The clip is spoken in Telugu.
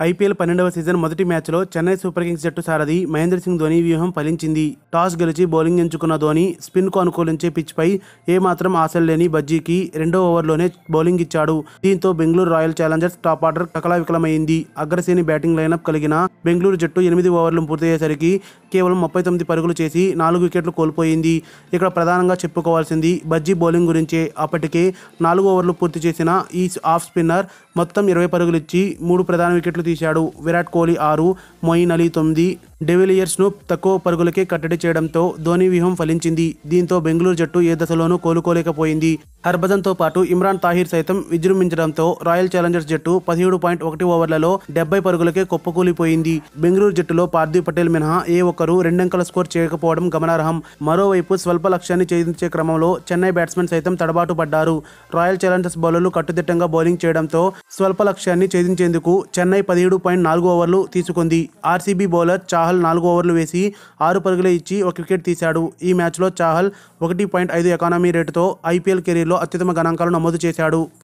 IPL పన్నెండవ సీజన్ మొదటి మ్యాచ్లో చెన్నై సూపర్ కింగ్స్ జట్టు సారథి మహేంద్ర సింగ్ ధోని వ్యూహం ఫలించింది. టాస్ గెలిచి బౌలింగ్ ఎంచుకున్న ధోని స్పిన్కు అనుకూలించే పిచ్పై ఏమాత్రం ఆశలు లేని బజ్జీకి రెండో ఓవర్లోనే బౌలింగ్ ఇచ్చాడు. దీంతో Bengaluru royal challengers top order కకలావికలమైంది అగ్రశ్రేణి బ్యాటింగ్ లైనప్ కలిగిన బెంగళూరు జట్టు ఎనిమిది ఓవర్లు పూర్తయ్యేసరికి కేవలం ముప్పై తొమ్మిది పరుగులు చేసి నాలుగు వికెట్లు కోల్పోయింది. ఇక్కడ ప్రధానంగా చెప్పుకోవాల్సింది బజ్జీ బౌలింగ్ గురించే. అప్పటికే నాలుగు ఓవర్లు పూర్తి చేసిన ఈ ఆఫ్ స్పిన్నర్ మొత్తం ఇరవై పరుగులు ఇచ్చి మూడు ప్రధాన వికెట్లు తీశాడు. విరాట్ కోహ్లీ ఆరు మొయిన్ అలీ తొమ్మిది. డెవిలియర్స్ను తక్కువ పరుగులకే కట్టడి చేయడంతో ధోని వ్యూహం ఫలించింది. దీంతో బెంగళూరు జట్టు ఏ దశలోనూ కోలుకోలేకపోయింది. హర్భజన్తో పాటు ఇమ్రాన్ తాహిర్ సైతం విజృంభించడంతో రాయల్ ఛాలెంజర్స్ జట్టు పదిహేడు పాయింట్ ఒకటి ఓవర్లలో డెబ్బై పరుగులకే కుప్పకూలిపోయింది. బెంగళూరు జట్టులో పార్థివ్ పటేల్ మినహా ఏ ఒక్కరూ రెండంకల స్కోర్ చేయకపోవడం గమనార్హం. మరోవైపు స్వల్ప లక్ష్యాన్ని ఛేదించే క్రమంలో చెన్నై బ్యాట్స్మెన్ సైతం తడబాటు పడ్డారు. రాయల్ ఛాలెంజర్స్ బౌలర్లు కట్టుదిట్టంగా బౌలింగ్ చేయడంతో స్వల్ప లక్ష్యాన్ని ఛేదించేందుకు చెన్నై పదిహేడు పాయింట్ నాలుగు ఓవర్లు తీసుకుంది. ఆర్సీబీ బౌలర్ చాహల్ నాలుగు ఓవర్లు వేసి ఆరు పరుగులు ఇచ్చి ఒక వికెట్ తీశాడు. ఈ మ్యాచ్లో చాహల్ ఒకటి పాయింట్ ఐదు ఎకానమీ రేటుతో ఐపీఎల్ కెరీర్లో అత్యుత్తమ గణాంకాలు నమోదు చేశాడు.